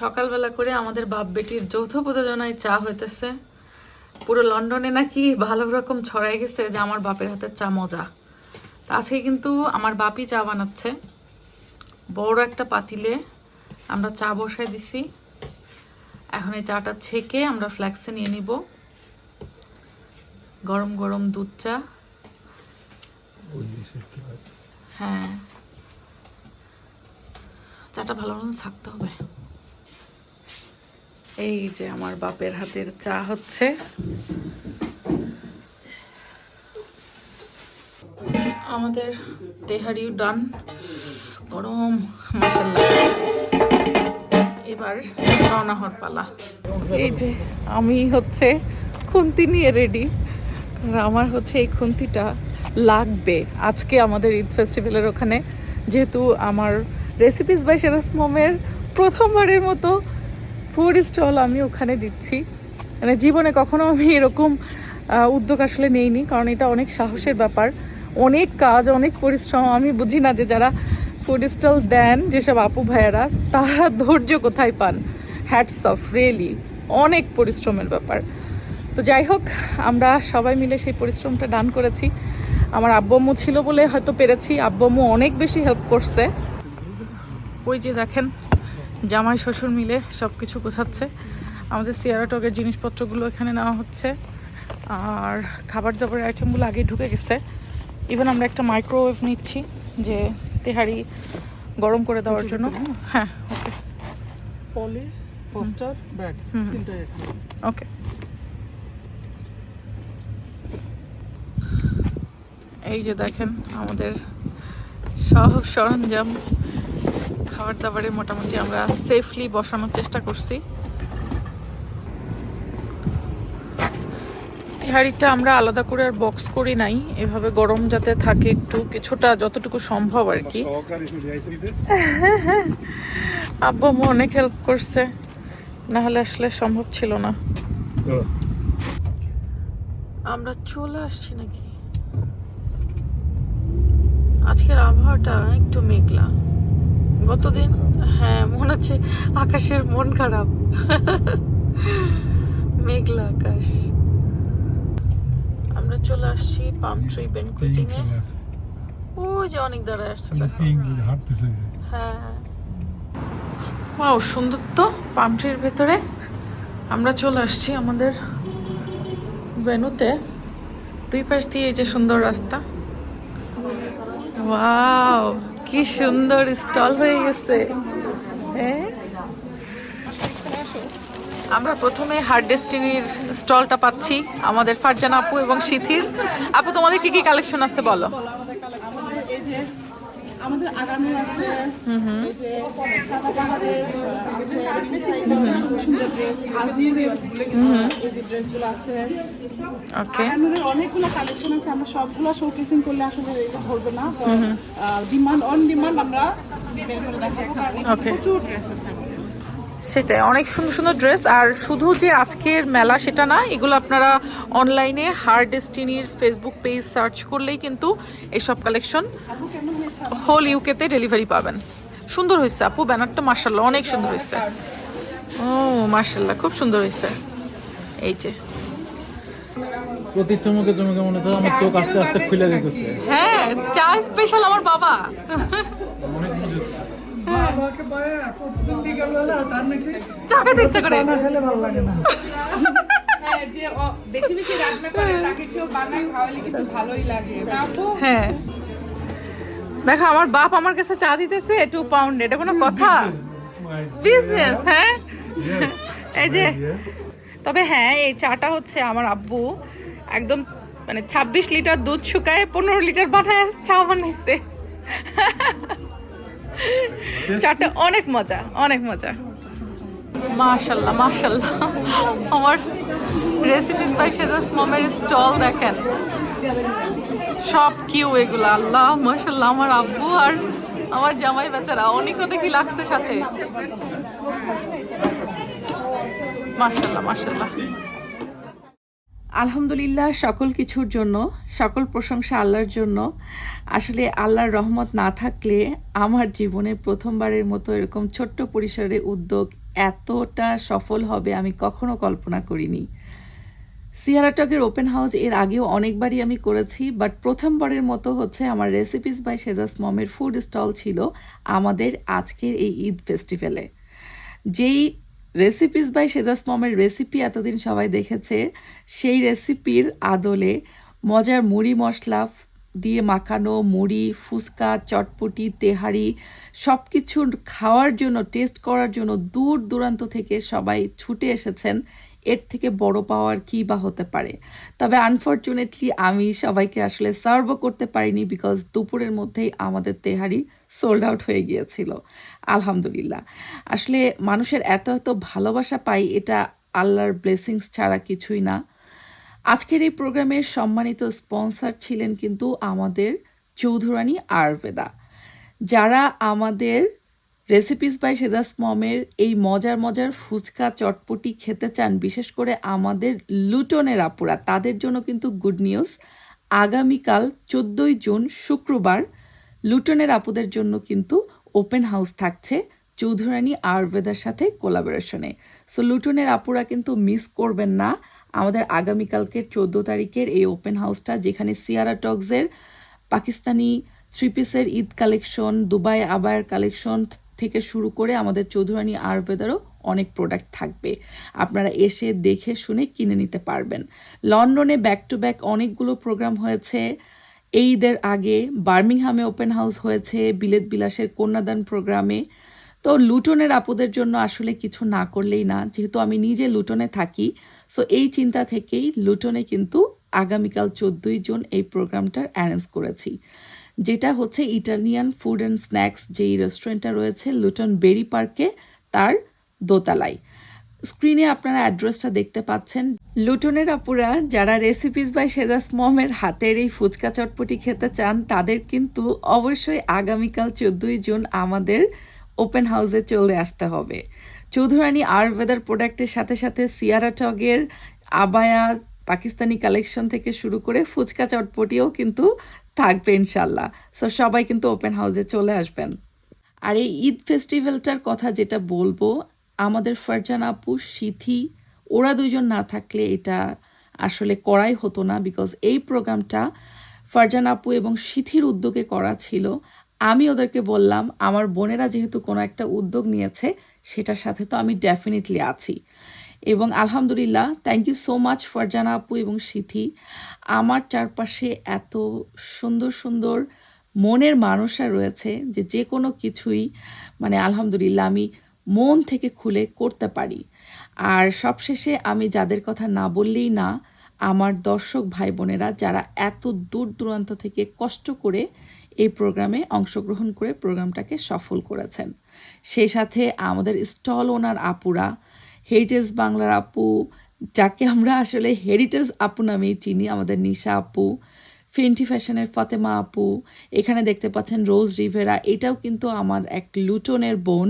সকালবেলা করে আমাদের বাপ বেটির যৌথ প্রযোজনায় চা হইতেছে। পুরো লন্ডনে নাকি ভালো রকম ছড়াই গেছে যে আমার বাপের হাতের চা মজা। তা আজকে কিন্তু আমার বাপই চা বানাচ্ছে। বড় একটা পাতিলে আমরা চা বসায় দিছি। এখন এই চাটা ছেঁকে আমরা ফ্ল্যাক্সে নিয়ে নিব। গরম গরম দুধ চা। হ্যাঁ। চাটা ভালো মতন থাকতে হবে। এই যে আমার বাপের হাতের চা হচ্ছে। আমাদের তেহারিও ডান। গরম মশলা এবার রওনা হওয়ার পালা। এই যে আমি হচ্ছে খুন্তি নিয়ে রেডি কারণ আমার হচ্ছে এই খুন্তিটা লাগবে। আজকে আমাদের ঈদ ফেস্টিভ্যালের ওখানে। যেহেতু আমার রেসিপিস বাই সেরাস মোমের প্রথমবারের মতো ফুড স্টল আমি ওখানে দিচ্ছি। মানে জীবনে কখনো আমি এরকম উদ্যোগ আসলে নেইনি, কারণ এটা অনেক সাহসের ব্যাপার। অনেক কাজ, অনেক পরিশ্রম। আমি বুঝি না যে যারা ফুড স্টল দেন, যেসব আপু ভাইয়েরা, তারা ধৈর্য কোথায় পান? হ্যাটস অফ রিয়েলি অনেক পরিশ্রমের ব্যাপার। তো যাই হোক, আমরা সবাই মিলে সেই পরিশ্রমটা ডান করেছি। আমার আব্বম্মু ছিল বলে হয়তো পেরেছি। আব্বম্মু অনেক বেশি হেল্প করছে। ওই যে দেখেন জামাই শ্বশুর মিলে সব কিছু গোছাচ্ছে। আমাদের সিয়ারা টকের জিনিসপত্রগুলো এখানে নেওয়া হচ্ছে। আর খাবার দাবারের আইটেমগুলো আগে ঢুকে গেছে। ইভেন আমরা একটা মাইক্রোওয়েভ নিচ্ছি যে তেহারি গরম করে দেওয়ার জন্য। হ্যাঁ ওকে পলি ফস্টার ব্যাগ ওকে এই যে দেখেন আমাদের সব সরঞ্জাম খাবার দাবারে মোটামুটি আমরা সেফলি বসানোর চেষ্টা করছি। তেহারিটা আমরা আলাদা করে আর বক্স করি নাই। এভাবে গরম যাতে থাকে একটু, কিছুটা যতটুকু সম্ভব আর কি। আব্বু আম্মু অনেক হেল্প করছে। না হলে আসলে সম্ভব ছিল না। আমরা চলে আসছি নাকি? আজকের আবহাওয়াটা একটু মেঘলা। গতদিন হ্যাঁ মনে হচ্ছে আকাশের মন খারাপ। মেঘলা আকাশ। আমরা চলে আসছি পাম ট্রি বেনকুইটিং এ ওই যে অনেক দাঁড়ায় আসছে দেখো হ্যাঁ। ওয়াও সুন্দর তো পাম ট্রির ভেতরে। আমরা চলে আসছি আমাদের ভেনুতে। দুই পাশ দিয়ে এই যে সুন্দর রাস্তা। ওয়াও। কি সুন্দর স্টল হয়ে গেছে। আমরা প্রথমে হার্ড ডেস্টিনির স্টলটা পাচ্ছি, আমাদের ফারজানা আপু এবং শিথির আপু, তোমাদের কি কি কালেকশন আছে বলো? আমাদের আগামী আছে এই যে সাদা পাহাড়ের সুন্দর ড্রেস এই যে ড্রেসগুলো আছে। ওকে আগামীর অনেকগুলো কালেকশন আছে আমরা সবগুলো শোকেসিং করলে আসলে ধরবে না ডিমান্ড অন ডিমান্ড আমরা বের করে দেখাবো. প্রচুর ড্রেস আছে। সেটাই অনেক সুন্দর সুন্দর ড্রেস আর শুধু যে আজকের মেলা সেটা না এগুলো আপনারা অনলাইনে হার্ড ডেস্টিনির ফেসবুক পেজ সার্চ করলেই কিন্তু এইসব কালেকশন হোল ইউকেতে ডেলিভারি পাবেন। সুন্দর হয়েছে আপু ব্যানারটা মার্শাল্লাহ অনেক সুন্দর হয়েছে। ও মার্শাল্লাহ খুব সুন্দর হয়েছে। এই যে। প্রতি চমকে চমকে মনে তো আমার চোখ আস্তে আস্তে খুলে যেতেছে হ্যাঁ চা স্পেশাল আমার বাবা। চা খেতে ইচ্ছা করে। ভালো লাগে না হ্যাঁ যে বেশি বেশি রান্না করে তাকে কেউ বানায় খাওয়ালে কিন্তু ভালোই লাগে। হ্যাঁ। দেখো আমার বাপ আমার কাছে চা দিতেছে টু পাউন্ড এটা কোনো কথা? বিজনেস হ্যাঁ? এই যে তবে হ্যাঁ এই চাটা হচ্ছে আমার আব্বু একদম মানে ছাব্বিশ লিটার দুধ শুকায় পনেরো লিটার বানায় চা বানাইছে। চাটা অনেক মজা অনেক মজা। মাশাল্লাহ মাশাল্লাহ। আমার রেসিপি স্পাইসেস মমের স্টল দেখেন। সব কিউ এগুলো, আল্লাহ, মাশাল্লাহ, আমার আব্বু আর আমার জামাই বেচারা, অনেকও দেখি লাগছে সাথে। মাশাল্লাহ মাশাল্লাহ। আলহামদুলিল্লাহ, সকল কিছুর জন্য, সকল প্রশংসা আল্লাহর জন্য। আসলে আল্লাহর রহমত না থাকলে আমার জীবনে প্রথমবারের মতো এরকম ছোট্ট পরিসরে উদ্যোগ এতটা সফল হবে আমি কখনো কল্পনা করিনি। সিয়ারা টকের ওপেন হাউস এর আগেও অনেকবারই আমি করেছি বাট প্রথমবারের মতো হচ্ছে আমার রেসিপিস বাই সেজাস মমের ফুড স্টল ছিল আমাদের আজকের এই ঈদ ফেস্টিভ্যালে যেই রেসিপিস বাই সেজাস মমের রেসিপি এতদিন সবাই দেখেছে। সেই রেসিপির আদলে মজার মুড়ি মশলা দিয়ে মাখানো মুড়ি, ফুচকা, চটপটি, তেহারি সব কিছু খাওয়ার জন্য টেস্ট করার জন্য দূর দূরান্ত থেকে সবাই ছুটে এসেছেন। এর থেকে বড় পাওয়ার কি বা হতে পারে? তবে আনফর্চুনেটলি আমি সবাইকে আসলে সার্ভও করতে পারিনি বিকজ দুপুরের মধ্যেই আমাদের তেহারি সোল্ড আউট হয়ে গিয়েছিল। আলহামদুলিল্লাহ। আসলে মানুষের এত এত ভালোবাসা পাই, এটা আল্লাহর ব্লেসিংস ছাড়া কিছুই না। আজকের এই প্রোগ্রামের সম্মানিত স্পন্সর ছিলেন কিন্তু আমাদের চৌধুরানী আয়ুর্বেদা। যারা আমাদের রেসিপিস বাই সেজাস মমের এই মজার মজার ফুচকা চটপটি খেতে চান, বিশেষ করে আমাদের লুটনের আপুরা, তাদের জন্য কিন্তু গুড নিউজ আগামীকাল চোদ্দোই জুন শুক্রবার লুটনের আপুদের জন্য কিন্তু ওপেন হাউস থাকছে চৌধুরানী আয়ুর্বেদার সাথে কোলাবোরেশনে। সো লুটনের আপুরা কিন্তু মিস করবেন না। আমাদের আগামীকালকের চোদ্দ তারিখের এই ওপেন হাউসটা, যেখানে সিয়ারা টক্সের পাকিস্তানি থ্রি পিসের ঈদ কালেকশন, দুবাই আবায়ের কালেকশন থেকে শুরু করে আমাদের চৌধুরানী আয়ুর্বেদারও অনেক প্রোডাক্ট থাকবে। আপনারা এসে দেখে শুনে কিনে নিতে পারবেন। লন্ডনে ব্যাক টু ব্যাক অনেকগুলো প্রোগ্রাম হয়েছে। এই ঈদের আগে বার্মিংহামে ওপেন হাউস হয়েছে, বিলেত বিলাসের কন্যাদান প্রোগ্রামে। তো লুটনের আপদের জন্য আসলে কিছু না করলেই না, যেহেতু আমি নিজে লুটনে থাকি সো এই চিন্তা থেকেই লুটনে কিন্তু আগামীকাল চোদ্দোই জুন এই প্রোগ্রামটার অ্যারেঞ্জ করেছি। যেটা হচ্ছে ইটালিয়ান ফুড অ্যান্ড স্ন্যাক্স যেই রেস্টুরেন্টটা রয়েছে, লুটন বেরি পার্কে, তার দোতলায়। স্ক্রিনে আপনারা অ্যাড্রেসটা দেখতে পাচ্ছেন। লুটনের আপুরা, যারা রেসিপিস বাই সেজাস মমের হাতের এই ফুচকা চটপটি খেতে চান, তাদের কিন্তু অবশ্যই আগামীকাল চোদ্দোই জুন আমাদের ওপেন হাউসে চলে আসতে হবে। চৌধুরানী আয়ুর্বেদার প্রোডাক্টের সাথে সাথে সিয়ারা টগের আবায়া পাকিস্তানি কালেকশন থেকে শুরু করে ফুচকা চটপটিও কিন্তু থাকবে ইনশাল্লাহ সো সবাই কিন্তু ওপেন হাউসে চলে আসবেন। আর এই ঈদ ফেস্টিভ্যালটার কথা যেটা বলব আমাদের ফারজান আপু, সিথি, ওরা দুজন না থাকলে এটা আসলে করাই হতো না বিকজ এই প্রোগ্রামটা ফারজান আপু এবং সিথির উদ্যোগে করা ছিল। আমি ওদেরকে বললাম, আমার বোনেরা যেহেতু কোনো একটা উদ্যোগ নিয়েছে, সেটার সাথে তো আমি ডেফিনেটলি আছি। এবং আলহামদুলিল্লাহ thank you so much Farzana আপু এবং সিথি। আমার চারপাশে এত সুন্দর সুন্দর মনের মানুষরা রয়েছে যে যে কোনো কিছুই মানে আলহামদুলিল্লাহ, আমি মন থেকে খুলে করতে পারি। আর সবশেষে আমি যাদের কথা না বললেই না, আমার দর্শক ভাই বোনেরা যারা এত দূর দূরান্ত থেকে কষ্ট করে এই প্রোগ্রামে অংশগ্রহণ করে প্রোগ্রামটাকে সফল করেছেন। সেই সাথে আমাদের স্টল ওনার আপুরা হেরিটেজ বাংলার আপু, যাকে আমরা আসলে হেরিটেজ আপু নামেই চিনি, আমাদের নিশা আপু ফেন্টি ফ্যাশনের ফাতেমা আপু, এখানে দেখতে পাচ্ছেন রোজ রিভেরা এটাও কিন্তু আমার এক লুটনের বোন।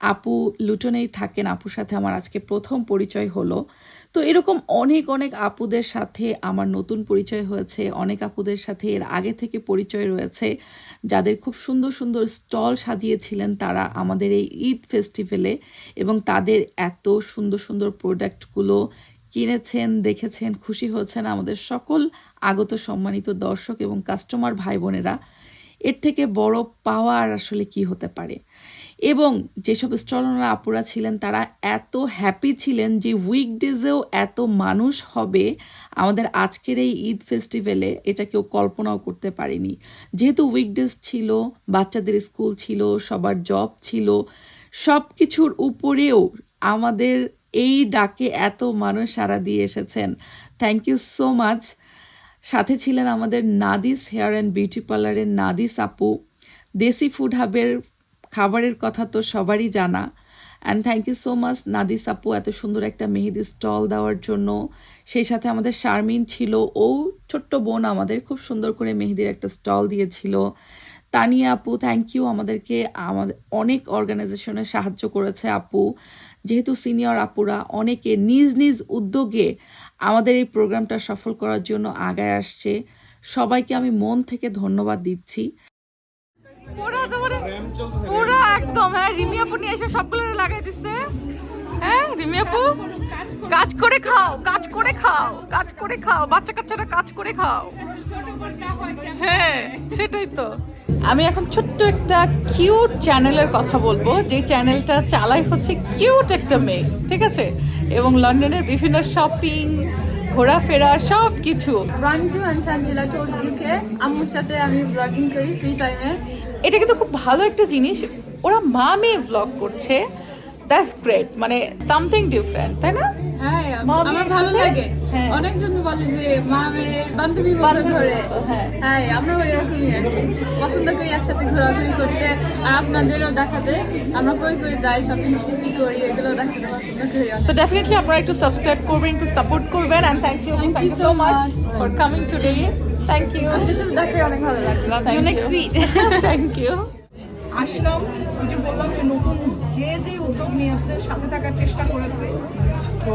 আপু লুটনেই থাকেন। আপুর সাথে আমার আজকে প্রথম পরিচয় হলো। তো এরকম অনেক অনেক আপুদের সাথে আমার নতুন পরিচয় হয়েছে। অনেক আপুদের সাথে এর আগে থেকে পরিচয় রয়েছে। যাদের খুব সুন্দর সুন্দর স্টল সাজিয়েছিলেন তারা আমাদের এই ঈদ ফেস্টিভ্যালে এবং তাদের এত সুন্দর সুন্দর প্রোডাক্টগুলো কিনেছেন, দেখেছেন, খুশি হয়েছেন আমাদের সকল আগত সম্মানিত দর্শক এবং কাস্টমার ভাই বোনেরা। এর থেকে বড় পাওয়া আর আসলে কি হতে পারে? এবং যেসব স্টলনার আপুরা ছিলেন, তারা এত হ্যাপি ছিলেন যে উইকডেজেও এত মানুষ হবে আমাদের আজকের এই ঈদ ফেস্টিভ্যালে এটা কেউ কল্পনাও করতে পারেনি। যেহেতু উইকডেজ ছিল, বাচ্চাদের স্কুল ছিল, সবার জব ছিল সব কিছুর উপরেও আমাদের এই ডাকে এত মানুষ সারা দিয়ে এসেছেন। থ্যাংক ইউ সো মাচ সাথে ছিলেন আমাদের নাদিস হেয়ার অ্যান্ড বিউটি পার্লারের নাদিস আপু। দেশি ফুড হাবের খাবারের কথা তো সবারই জানা। And thank you so much Nadis আপু, এত সুন্দর একটা মেহেদি স্টল দেওয়ার জন্য। সেই সাথে আমাদের শারমিন ছিল, ও ছোট্ট বোন আমাদের খুব সুন্দর করে মেহেদির একটা স্টল দিয়েছিল। তানিয়া আপু থ্যাংক ইউ আমাদেরকে, আমাদের অনেক অর্গানাইজেশনে সাহায্য করেছে আপু। যেহেতু সিনিয়র আপুরা অনেকে নিজ নিজ উদ্যোগে আমাদের এই প্রোগ্রামটা সফল করার জন্য আগায় আসছে। সবাইকে আমি মন থেকে ধন্যবাদ দিচ্ছি। পুরা তোমারে পুরা একদম হ্যাঁ রিমি আপু নিয়ে এসে সবগুলো লাগাই দিচ্ছে। হ্যাঁ রিমি আপু? কাজ করে খাও কাজ করে খাও কাজ করে খাও বাচ্চা কাচ্চারা কাজ করে খাও। হ্যাঁ সেটাই তো। আমি এখন ছোট্ট একটা কিউট চ্যানেলের কথা বলব যে চ্যানেলটা চালাই হচ্ছে কিউট একটা মেয়ে ঠিক আছে? এবং লন্ডনের বিভিন্ন শপিং ঘোরাফেরা সব কিছু রাঞ্জু অ্যান্ড চাঞ্জিলা টোজ ইউকে আম্মুর সাথে আমি ব্লগিং করি ফ্রি টাইমে এটা কিন্তু খুব ভালো একটা জিনিস। ওরা মা মেয়ে ব্লগ করছে। দ্যাটস গ্রেট মানে সামথিং ডিফারেন্ট তাই না? হ্যাঁ আমার ভালো? লাগে। হ্যাঁ। অনেকজন বলে যে মা মেয়ে বান্ধবী মতো ধরে। হ্যাঁ। হ্যাঁ আমরাও এরকমই আর কি। পছন্দ করি একসাথে ঘোরাঘুরি করতে। আর আপনাদেরও দেখাতে। আমরা কই কই যাই শপিং কি করি এগুলো দেখাতে পছন্দ করি সো ডেফিনেটলি আপনারা একটু সাবস্ক্রাইব করবেন একটু সাপোর্ট করবেন thank you thank you so much. For coming today thank you সাথে দেখে অনেক ভালো লাগল। নেক্সট উইক থ্যাংক ইউ আসলাম ওই যে বললাম যে নতুন যে যে উদ্যোগ নিয়েছে সাথে থাকার চেষ্টা করেছে। তো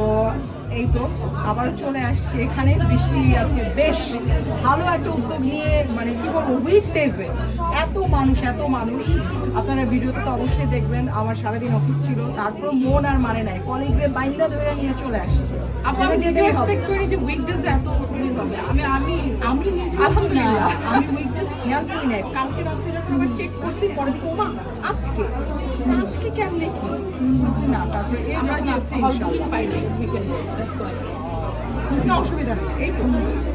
এই তো আবার চলে আসছে এখানে। বৃষ্টি আজকে বেশ ভালো একটা উদ্যোগ নিয়ে মানে কি বলব উইকডেজে এত মানুষ এত মানুষ। আপনারা ভিডিওতে তো অবশ্যই দেখবেন আমার সারাদিন অফিস ছিল তারপর মন আর মানে নাই। কলিগ্রে বাইন্দা ধরে নিয়ে চলে আসছে। আমি এবার যেটা যেতেই হবে। এক্সপেক্ট করি যে উইকডেজ এত ভিড় হবে। আমি আমি আমি নিজে আলহামদুলিল্লাহ। আমি খেয়াল করি নাই। কালকে রাত্রে যখন আবার চেক করছি পরে দিকে ওমা আজকে? আজকে কেমনে কি? না তারপরে আমরা যাচ্ছি পাই নাই উইকেন্ডে অসুবিধা নেই এই তো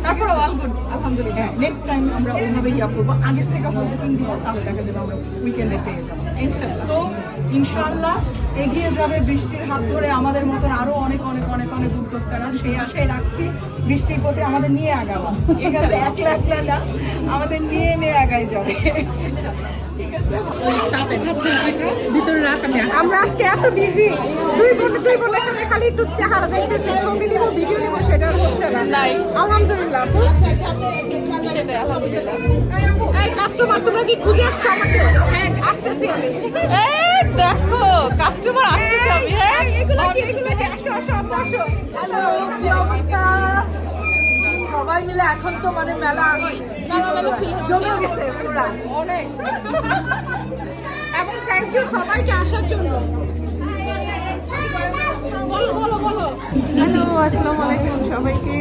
তারপর অল গুড আলহামদুলিল্লাহ। নেক্সট টাইম আমরা ওইভাবে ইয়া করব আগের থেকে হল বুকিং দিব তাহলে দেখা যাবে আমরা উইকেন্ডে পেয়ে যাব। ইনশাআল্লাহ তো এগিয়ে যাবে বৃষ্টির হাত ধরে আমাদের মতন আরও অনেক অনেক অনেক অনেক উদ্যোক্তারা। সেই আশায় রাখছি বৃষ্টির প্রতি আমাদের নিয়ে আগাবা ঠিক আছে? একলা একলা না আমাদের নিয়ে নিয়ে আগাই যাবে। আমরা আজকে এত বিজি দুই বোন দুই বোনের সাথে খালি একটু চেহারা দেখতেছি ছবি নিব ভিডিও নিব সেটা হচ্ছে না। নাই। আলহামদুলিল্লাহ আপু। সেটাই আলহামদুলিল্লাহ। এই কাস্টমার তোমরা কি খুঁজে আসছো আমাকে? হ্যাঁ আসতেছি আমি। এই দেখো কাস্টমার আসতেছে আমি হ্যাঁ? এগুলো কি এগুলো কি? আসো আসো আসো। হ্যালো কি অবস্থা? সবাই মিলে এখন তো মানে মেলা জমে গেছে অনেক। এবং থ্যাংক ইউ সবাইকে আসার জন্য। বলো বলো বলো। হ্যালো আসসালামু আলাইকুম সবাইকে।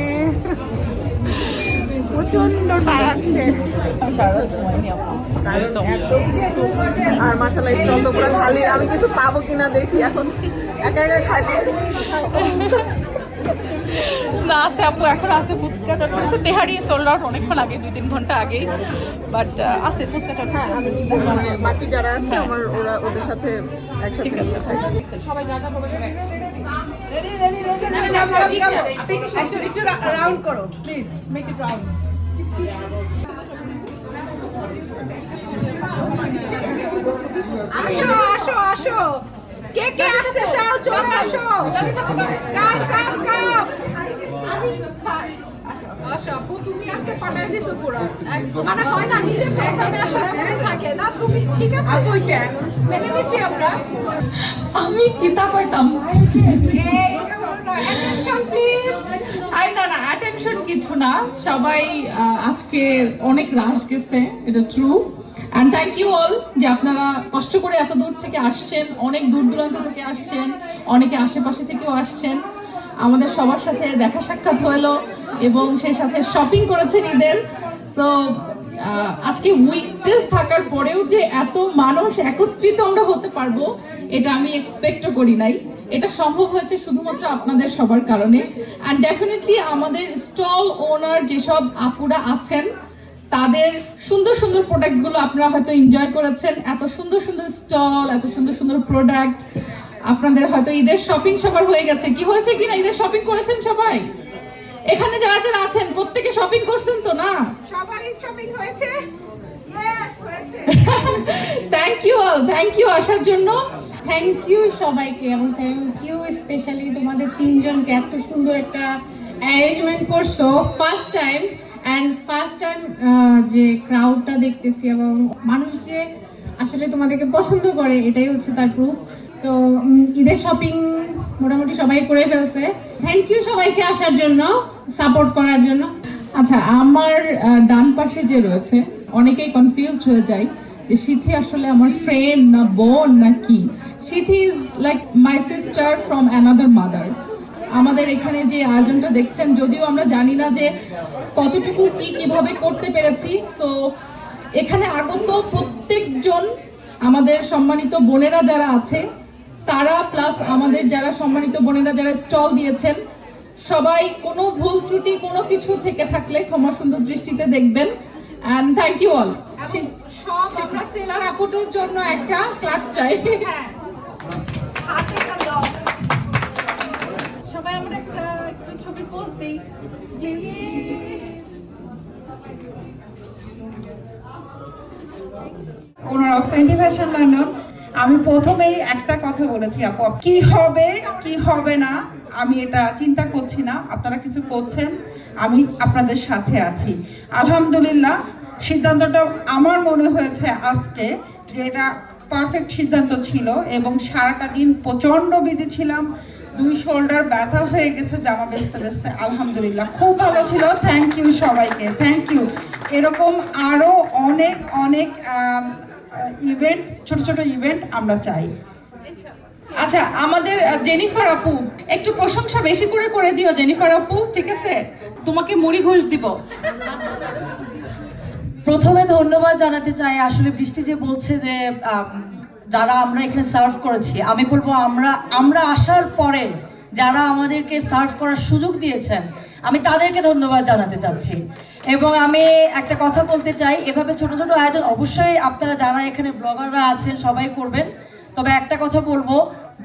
প্রচণ্ড আর মাসাল্লাহ স্টল তো পুরো খালি। আমি কিছু পাবো কিনা দেখি এখন। একা একা খাই। না আছে আপু এখন আছে ফুচকা চট করেছে তেহারি সোল্ড আউট অনেকক্ষণ আগে দুই তিন ঘণ্টা আগে বাট আছে ফুচকা চট হ্যাঁ আমি মানে বাকি যারা আছে আমার ওরা ওদের সাথে একসাথে ঠিক আছে। থাকি একটু একটু রাউন্ড করো প্লিজ মেক ইট রাউন্ড আসো আসো আসো কে কে আসতে চাও? চলে আসো। কাম কাম কাম আসো তুমি আজকে পাঠাই দিছো পুরো। মানে হয় না নিজের প্রোগ্রামে আসলে থাকে না। তুমি ঠিক আছে? আপু মেনে নিছি আমরা। আমি কিতা কইতাম? অ্যাটেনশন প্লিজ আই না না অ্যাটেনশন কিছু না। সবাই আজকে অনেক রাশ গেছে এটা true and thank you all যে আপনারা কষ্ট করে এত দূর থেকে আসছেন, অনেক দূর দূরান্ত থেকে আসছেন, অনেকে আশেপাশে থেকেও আসছেন। আমাদের সবার সাথে দেখা সাক্ষাৎ হলো এবং সেই সাথে শপিং করেছেন ঈদের। সো আজকে উইকডেজ থাকার পরেও যে এত মানুষ একত্রিত আমরা হতে পারব, এটা আমি এক্সপেক্টও করি নাই। এটা সম্ভব হয়েছে শুধুমাত্র আপনাদের সবার কারণে। অ্যান্ড ডেফিনেটলি আমাদের স্টল ওনার যেসব আপুরা আছেন তাদের সুন্দর সুন্দর প্রোডাক্টগুলো আপনারা হয়তো এনজয় করেছেন। এত সুন্দর সুন্দর স্টল এত সুন্দর সুন্দর প্রোডাক্ট আপনাদের হয়তো ঈদের শপিং সবার হয়ে গেছে। কি হয়েছে কিনা ঈদের শপিং করেছেন সবাই? এখানে যারা যারা আছেন প্রত্যেকে শপিং করছেন তো না? সবারই শপিং হয়েছে। হয়েছে। Thank you all thank you আসার জন্য। থ্যাংক ইউ সবাইকে এবং থ্যাংক ইউ স্পেশালি তোমাদের তিনজনকে এত সুন্দর একটা অ্যারেঞ্জমেন্ট করছ। First time and first time যে ক্রাউডটা দেখতেছি এবং মানুষ যে আসলে তোমাদেরকে পছন্দ করে, এটাই হচ্ছে তার প্রুফ তো ঈদের শপিং মোটামুটি সবাই করে ফেলছে। থ্যাংক ইউ সবাইকে আসার জন্য সাপোর্ট করার জন্য। আচ্ছা আমার ডান পাশে যে রয়েছে, অনেকেই কনফিউজড হয়ে যায় যে সিথি আসলে আমার ফ্রেন্ড না বোন না কি? Sithi is like my sister from another mother আমাদের এখানে যে আয়োজনটা দেখছেন, যদিও আমরা জানি না যে কতটুকু কি কীভাবে করতে পেরেছি? সো এখানে আগত প্রত্যেকজন আমাদের সম্মানিত বোনেরা যারা আছে তারা প্লাস আমাদের যারা সম্মানিত বোনেরা যারা স্টল দিয়েছেন সবাই কোনো ভুল ত্রুটি কোনো কিছু থেকে থাকলে ক্ষমা সুন্দর দৃষ্টিতে দেখবেন। অ্যান্ড থ্যাংক ইউ অল সব আমরা সেলার আপুদের জন্য একটা ক্লাব চাই। হ্যাঁ। সবাই আমরা একটা একটু ছবি পোস্ট দিই প্লিজ ওনারা ফেন্টি ফ্যাশন লার্নার আমি প্রথমেই একটা কথা বলেছি, আপু, কি হবে কি হবে না, আমি এটা চিন্তা করছি না, আপনারা কিছু করছেন, আমি আপনাদের সাথে আছি। আলহামদুলিল্লাহ, সিদ্ধান্তটা আমার মনে হয়েছে আজকে যে এটা পারফেক্ট সিদ্ধান্ত ছিল এবং সারাটা দিন প্রচণ্ড বিজি ছিলাম দুই শোল্ডার ব্যথা হয়ে গেছে জামা বেচতে বেচতে। আলহামদুলিল্লাহ খুব ভালো ছিল। থ্যাংক ইউ সবাইকে থ্যাংক ইউ এরকম আরও অনেক অনেক ইভেন্ট ছোট ছোট ইভেন্ট আমরা চাই। আচ্ছা আমাদের জেনিফার আপু একটু প্রশংসা বেশি করে করে দিও জেনিফার আপু ঠিক আছে? তোমাকে মুড়ি ঘুষ দিব। প্রথমে ধন্যবাদ জানাতে চাই। আসলে বৃষ্টি যে বলছে যে যারা আমরা এখানে সার্ভ করেছি আমি বলব আমরা আমরা আসার পরে যারা আমাদেরকে সার্ভ করার সুযোগ দিয়েছেন আমি তাদেরকে ধন্যবাদ জানাতে চাচ্ছি। এবং আমি একটা কথা বলতে চাই এভাবে ছোট ছোট আয়োজন অবশ্যই আপনারা যারা এখানে ব্লগাররা আছেন সবাই করবেন। তবে একটা কথা বলব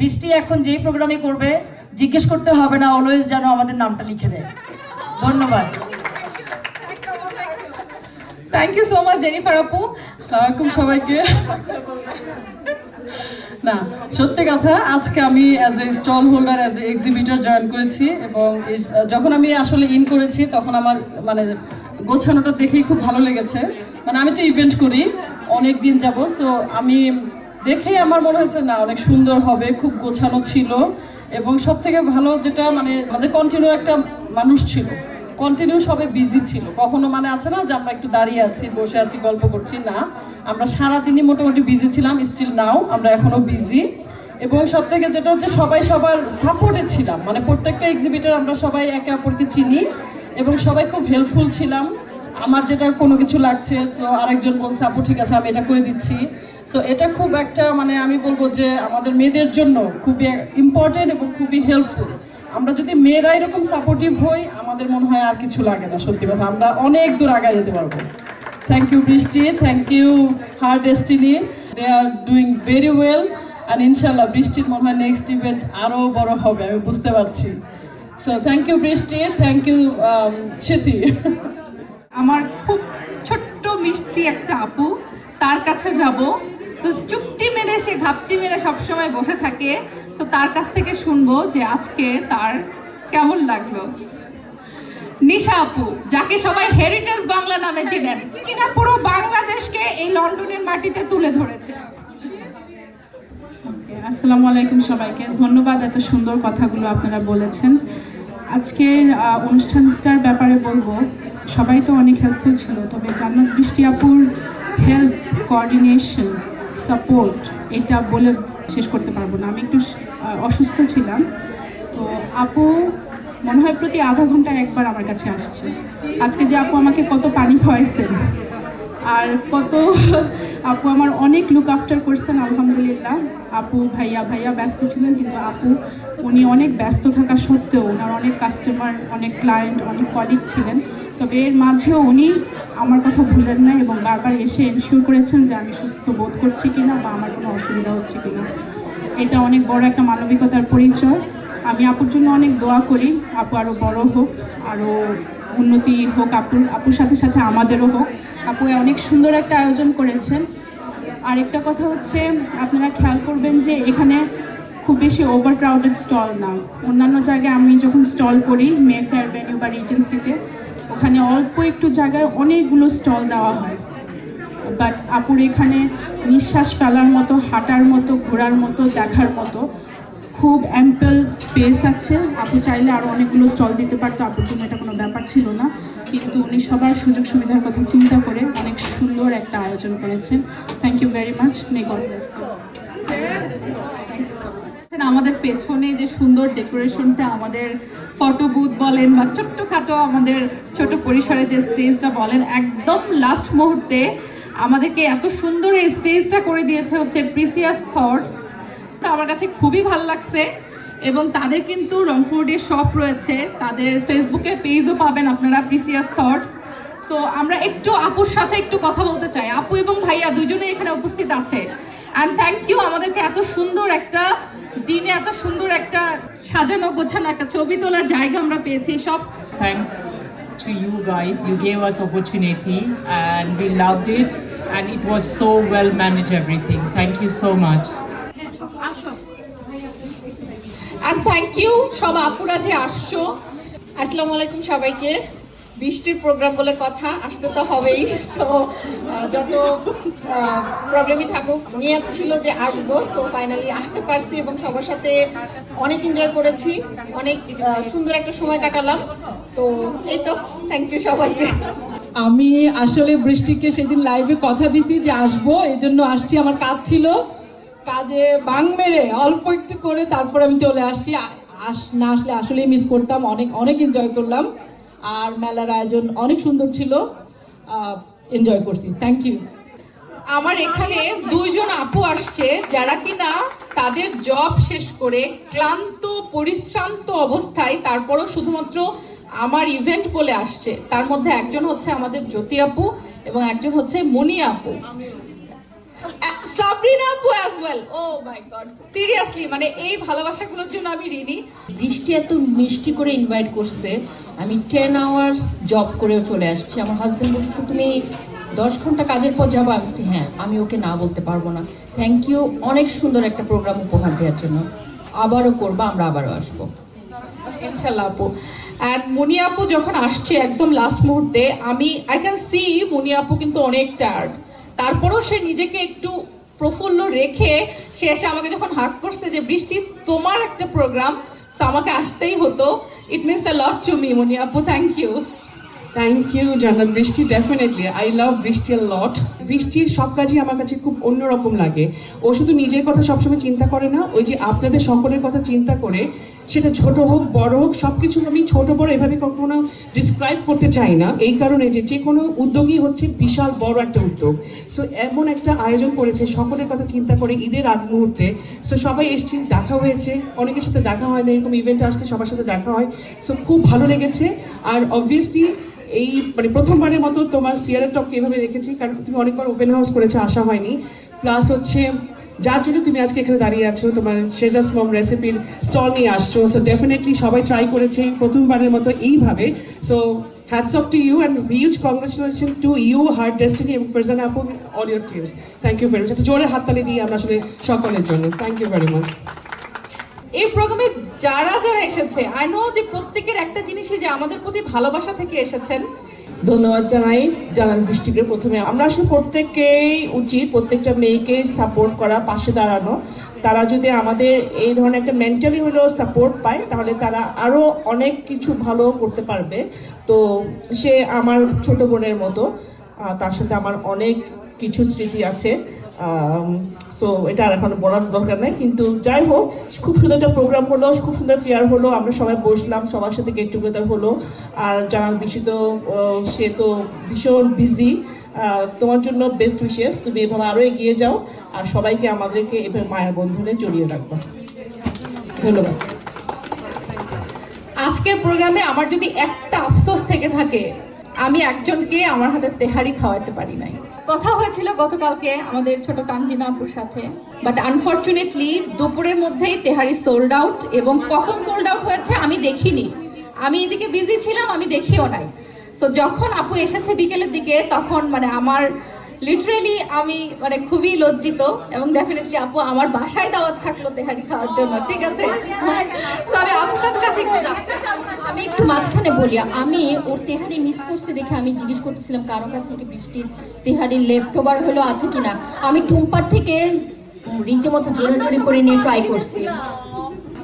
বৃষ্টি এখন যেই প্রোগ্রামে করবে জিজ্ঞেস করতে হবে না অলওয়েজ যেন আমাদের নামটা লিখে দেয়। ধন্যবাদ। Thank you so much Jennifer আপু। সালামালাইকুম সবাইকে। না, সত্যি কথা, আজকে আমি as a stall holder as a exhibitor join করেছি এবং যখন আমি আসলে ইন করেছি, তখন আমার মানে গোছানোটা দেখেই খুব ভালো লেগেছে। মানে আমি তো ইভেন্ট করি, অনেক দিন যাব সো আমি দেখেই আমার মনে হয়েছে, না, অনেক সুন্দর হবে, খুব গোছানো ছিল। এবং সব থেকে ভালো যেটা মানে আমাদের কন্টিনিউ একটা মানুষ ছিল। কন্টিনিউ সবাই বিজি ছিল। কখনো মানে আছে না যে আমরা একটু দাঁড়িয়ে আছি, বসে আছি, গল্প করছি, না। আমরা সারাদিনই মোটামুটি বিজি ছিলাম স্টিল নাও আমরা এখনও বিজি এবং সব থেকে যেটা হচ্ছে সবাই সবার সাপোর্টে ছিলাম। মানে প্রত্যেকটা এক্সিবিটার আমরা সবাই একে অপরকে চিনি এবং সবাই খুব হেল্পফুল ছিলাম। আমার যেটা কোনো কিছু লাগছে, তো আরেকজন বলছে, আপু, ঠিক আছে, আমি এটা করে দিচ্ছি। সো এটা খুব একটা মানে আমি বলব যে আমাদের মেয়েদের জন্য খুবই ইম্পর্টেন্ট এবং খুবই হেল্পফুল আমরা যদি মেয়েরা এরকম সাপোর্টিভ হই, আমাদের মনে হয় আর কিছু লাগে না, সত্যি কথা। আমরা অনেক দূর আগে যেতে পারব। Thank you Brishti thank you her destiny they are doing very well আর ইনশাল্লাহ বৃষ্টির মনে হয় নেক্সট ইভেন্ট আরও বড় হবে, আমি বুঝতে পারছি। So thank you Brishti thank you Smriti আমার খুব ছোট্ট মিষ্টি একটা আপু, তার কাছে যাব। তো চুপটি মেরে সে ঘাপটি মেরে সবসময় বসে থাকে। তো তার কাছ থেকে শুনব যে আজকে তার কেমন লাগল। নিশা আপু যাকে সবাই হেরিটেজ বাংলা নামে চিনেন। কিনা পুরো বাংলাদেশকে এই লন্ডনের মাটিতে তুলে ধরেছে? আসসালামু আলাইকুম সবাইকে। ধন্যবাদ এত সুন্দর কথাগুলো আপনারা বলেছেন। আজকের অনুষ্ঠানটার ব্যাপারে বলব সবাই তো অনেক হেল্পফুল ছিল। তবে জান্নাত বৃষ্টি আপুর হেল্প কোঅর্ডিনেশন সাপোর্ট এটা বলে শেষ করতে পারব না। আমি একটু অসুস্থ ছিলাম। তো আপু, মনে হয় প্রতি আধা ঘন্টায় একবার আমার কাছে আসছে। আজকে যে আপু আমাকে কত পানি খাওয়াইছেন। আর কত আপু আমার অনেক লুক আফটার করছেন, আলহামদুলিল্লাহ। আপু ভাইয়া ভাইয়া ব্যস্ত ছিলেন, কিন্তু আপু, উনি অনেক ব্যস্ত থাকা সত্ত্বেও, ওনার অনেক কাস্টমার অনেক ক্লায়েন্ট অনেক কলিগ ছিলেন। তবে এর মাঝেও উনি আমার কথা ভুলেন না এবং বারবার এসে এনশিওর করেছেন যে আমি সুস্থ বোধ করছি কিনা বা আমার কোনো অসুবিধা হচ্ছে কিনা। এটা অনেক বড় একটা মানবিকতার পরিচয়। আমি আপুর জন্য অনেক দোয়া করি। আপু আরও বড় হোক আরও উন্নতি হোক আপুর আপুর সাথে সাথে আমাদেরও হোক। আপু অনেক সুন্দর একটা আয়োজন করেছেন। আরেকটা কথা হচ্ছে, আপনারা খেয়াল করবেন যে এখানে খুব বেশি ওভার ক্রাউডেড স্টল না। অন্যান্য জায়গায় আমি যখন স্টল করি মে ফেয়ার ভেনিউ বা রিজেন্সিতে ওখানে অল্প একটু জায়গায় অনেকগুলো স্টল দেওয়া হয়। বাট আপুর এখানে নিঃশ্বাস ফেলার মতো, হাঁটার মতো, ঘোরার মতো, দেখার মতো খুব অ্যাম্পল স্পেস আছে। আপু চাইলে আরও অনেকগুলো স্টল দিতে পারতো, আপুর জন্য এটা কোনো ব্যাপার ছিল না। কিন্তু উনি সবার সুযোগ সুবিধার কথা চিন্তা করে অনেক সুন্দর একটা আয়োজন করেছেন। Thank you very much may God bless আমাদের পেছনে যে সুন্দর ডেকোরেশনটা, আমাদের ফটো বুথ বলেন বা ছোট্টখাটো আমাদের ছোট পরিসরে যে স্টেজটা বলেন, একদম লাস্ট মুহূর্তে আমাদেরকে এত সুন্দর এই স্টেজটা করে দিয়েছে হচ্ছে প্রিসিয়াস থটস তো আমার কাছে খুবই ভালো লাগছে এবং তাদের কিন্তু রংফোর্ডে শপ রয়েছে, তাদের ফেসবুকে পেজও পাবেন আপনারা প্রিসিয়াস থটস সো আমরা একটু আপুর সাথে একটু কথা বলতে চাই। আপু এবং ভাইয়া দুজনে এখানে উপস্থিত আছে। অ্যান্ড থ্যাংক ইউ আমাদেরকে এত সুন্দর একটা দিনে এত সুন্দর একটা সাজানো গোছানো একটা ছবি তোলার জায়গা আমরা পেয়েছি সব thanks to you guys you gave us opportunity and we loved it and it was so well managed everything thank you so much and thank you সব আপুরা যে আসছো আসসালামু আলাইকুম সবাইকে বৃষ্টির প্রোগ্রাম বলে কথা, আসতে তো হবেই। সো যত প্রবলেমই থাকুক, নিয়ত ছিল যে আসব। সো ফাইনালি আসতে পারছি এবং সবার সাথে অনেক এনজয় করেছি। অনেক সুন্দর একটা সময় কাটালাম। তো, এই তো থ্যাংক ইউ সবাইকে। আমি আসলে বৃষ্টিকে সেদিন লাইভে কথা দিছি যে আসব, এই জন্য আসছি। আমার কাজ ছিল কাজে বাং মেরে অল্প একটু করে তারপর আমি চলে আসছি। আস, না আসলে আসলেই মিস করতাম। অনেক অনেক এনজয় করলাম। আর মেলার আয়োজন অনেক সুন্দর ছিল। এনজয় করছি। থ্যাংক ইউ আমার এখানে দুইজন আপু আসছে যারা কিনা তাদের জব শেষ করে ক্লান্ত পরিশ্রান্ত অবস্থায় তারপরও শুধুমাত্র আমার ইভেন্ট বলে আসছে। তার মধ্যে একজন হচ্ছে আমাদের জ্যোতি আপু এবং একজন হচ্ছে মনি আপু। সাবরিনা আপু as well oh my God seriously মানে এই ভালোবাসাগুলোর জন্য আমি ঋণী। বৃষ্টি এত মিষ্টি করে ইনভাইট করছে। আমি টেন আওয়ার্স জব করেও চলে আসছি। আমার হাজব্যান্ড বলতেছে তুমি দশ ঘণ্টা কাজের পর যাব? আমি বলছি, হ্যাঁ আমি ওকে না বলতে পারব না। থ্যাংক ইউ অনেক সুন্দর একটা প্রোগ্রাম উপহার দেওয়ার জন্য। আবারও করব আমরা আবারও আসব। ইনশাল্লাহ আপু। অ্যান্ড মুনি আপু যখন আসছে একদম লাস্ট মুহূর্তে আমি আই ক্যান সি মুনি আপু কিন্তু অনেক টায়ার্ড তারপরেও সে নিজেকে একটু প্রফুল্ল রেখে সে এসে আমাকে যখন হাক করছে যে বৃষ্টি তোমার একটা প্রোগ্রাম সো আমাকে আসতেই হতো। It means a lot to me, Munyappu. Thank you. Thank you Jannat Brishti definitely I love বৃষ্টি লট বৃষ্টির সব কাজই আমার কাছে খুব অন্যরকম লাগে। ও শুধু নিজের কথা সবসময় চিন্তা করে না, ওই যে আপনাদের সকলের কথা চিন্তা করে, সেটা ছোট হোক, বড় হোক সব কিছু আমি ছোট, বড় এভাবে কখনো ডিসক্রাইব করতে চাই না। এই কারণে যে যে কোনো উদ্যোগই হচ্ছে বিশাল বড় একটা উদ্যোগ। সো এমন একটা আয়োজন করেছে, সকলের কথা চিন্তা করে ঈদের আগ মুহূর্তে। সো সবাই এসছে দেখা হয়েছে। অনেকের সাথে দেখা হয় না, এরকম ইভেন্টে আসলে সবার সাথে দেখা হয়। সো খুব ভালো লেগেছে। আর অবভিয়াসলি এই মানে প্রথমবারের মতো তোমার সিয়ারের টপকে এভাবে রেখেছি কারণ তুমি অনেকবার ওপেন হাউস করেছ, আসা হয়নি। প্লাস হচ্ছে, যার জন্য তুমি আজকে এখানে দাঁড়িয়ে আছো, তোমার শেজাস মম রেসিপির স্টল নিয়ে আসছো। সো ডেফিনেটলি সবাই ট্রাই করেছে প্রথমবারের মতো এইভাবে। So hats off to you and huge congratulation to you her destiny এবং ফারজান আপু all your teams thank you very much একটা জোরে হাততালি দিই আমরা আসলে সকলের জন্য। থ্যাংক ইউ ভেরি মাচ এই প্রোগ্রামে যারা যারা এসেছে আই নো যে প্রত্যেকের একটা জিনিসই যে আমাদের প্রতি ভালোবাসা থেকে এসেছেন। ধন্যবাদ জানাই, জানান বৃষ্টিকে প্রথমে। আমরা আসলে প্রত্যেককেই উচিত, প্রত্যেকটা মেয়েকে সাপোর্ট করা, পাশে দাঁড়ানো। তারা যদি আমাদের এই ধরনের একটা মেন্টালি হলেও সাপোর্ট পায়, তাহলে তারা আরও অনেক কিছু ভালো করতে পারবে। তো সে আমার ছোট বোনের মতো তার সাথে আমার অনেক কিছু স্মৃতি আছে। সো এটা আর এখন বলার দরকার নেই, কিন্তু যাই হোক, খুব সুন্দর একটা প্রোগ্রাম হলো, খুব সুন্দর ফেয়ার হলো, আমরা সবাই বসলাম, সবার সাথে গেট টুগেদার হলো, আর জানাল বেশি তো সে তো ভীষণ বিজি তোমার জন্য বেস্ট উইশেস তুমি এভাবে আরও এগিয়ে যাও, আর সবাইকে আমাদেরকে এভাবে মায়ের বন্ধনে জড়িয়ে রাখবা। ধন্যবাদ। আজকের প্রোগ্রামে আমার যদি একটা আফসোস থেকে থাকে, আমি একজনকে আমার হাতে তেহারি খাওয়াতে পারি নাই। কথা হয়েছিল গতকালকে আমাদের ছোট তানজিনা আপুর সাথে বাট আনফর্চুনেটলি দুপুরের মধ্যেই তেহারি সোল্ড আউট এবং কখন সোল্ড আউট হয়েছে আমি দেখিনি। আমি এদিকে বিজি ছিলাম, আমি দেখিও নাই। সো যখন আপু এসেছে বিকেলের দিকে, তখন মানে আমার লিটারেলি আমি মানে খুবই লজ্জিত এবং ডেফিনেটলি আপু আমার বাসায় দাওয়াত থাকল তেহারি খাওয়ার জন্য, ঠিক আছে? আমি সাথে কাছে আমি একটু মাঝখানে বলি, আমি ওর তেহারি মিস করছে দেখে আমি জিজ্ঞেস করতেছিলাম, কারও কাছে কি বৃষ্টির তেহারি লেফট ওভার হলো আছে কিনা? আমি টুম্পার থেকে রীতিমতো জোরাজোরি করে নিয়ে ট্রাই করছি।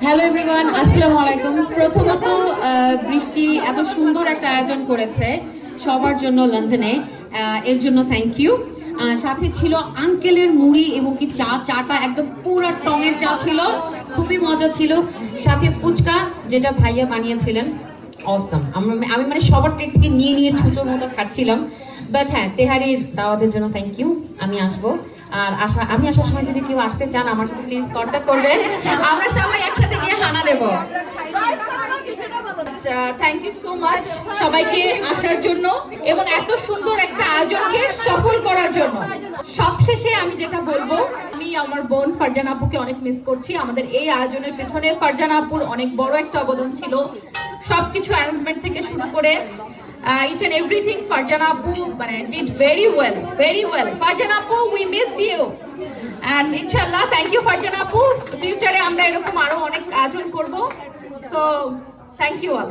হ্যালো এভরিওয়ান আসসালামু আলাইকুম। প্রথমত বৃষ্টি এত সুন্দর একটা আয়োজন করেছে সবার জন্য লন্ডনে। এর জন্য থ্যাংক ইউ সাথে ছিল আঙ্কেলের মুড়ি এবং কি চা চাটা একদম পুরো টঙের চা ছিল। খুবই মজা ছিল। সাথে ফুচকা যেটা ভাইয়া বানিয়েছিলেন। অসম আমি মানে সবার প্লেট থেকে নিয়ে নিয়ে ছুটোর মতো খাচ্ছিলাম। বাট হ্যাঁ তেহারির দাওয়াতের জন্য থ্যাংক ইউ আমি আসব। আর আসা আমি আসার সময় যদি কেউ আসতে চান আমার সাথে প্লিজ কন্ট্যাক্ট করবেন। আমরা সবাই একসাথে গিয়ে হানা দেবো। থ্যাংক ইউ সো মাচ সবাইকে আসার জন্য এবং এত সুন্দর একটা আয়োজনকে সফল করার জন্য। সবশেষে আমি যেটা বলব, আমি আমার বোন ফারজানা আপুকে অনেক মিস করছি। আমাদের এই আয়োজনের পেছনে ফারজানা আপুর অনেক বড় একটা অবদান ছিল। সবকিছু অ্যারেঞ্জমেন্ট থেকে শুরু করে ইচ এন্ড এভরিথিং ফারজানা আপু মানে did very well very well Farzana আপু উই মিসড ইউ অ্যান্ড ইনশাল্লাহ থ্যাংক ইউ ফারজানা আপু। ফিউচারে আমরা এরকম আরও অনেক আয়োজন করব। So thank you all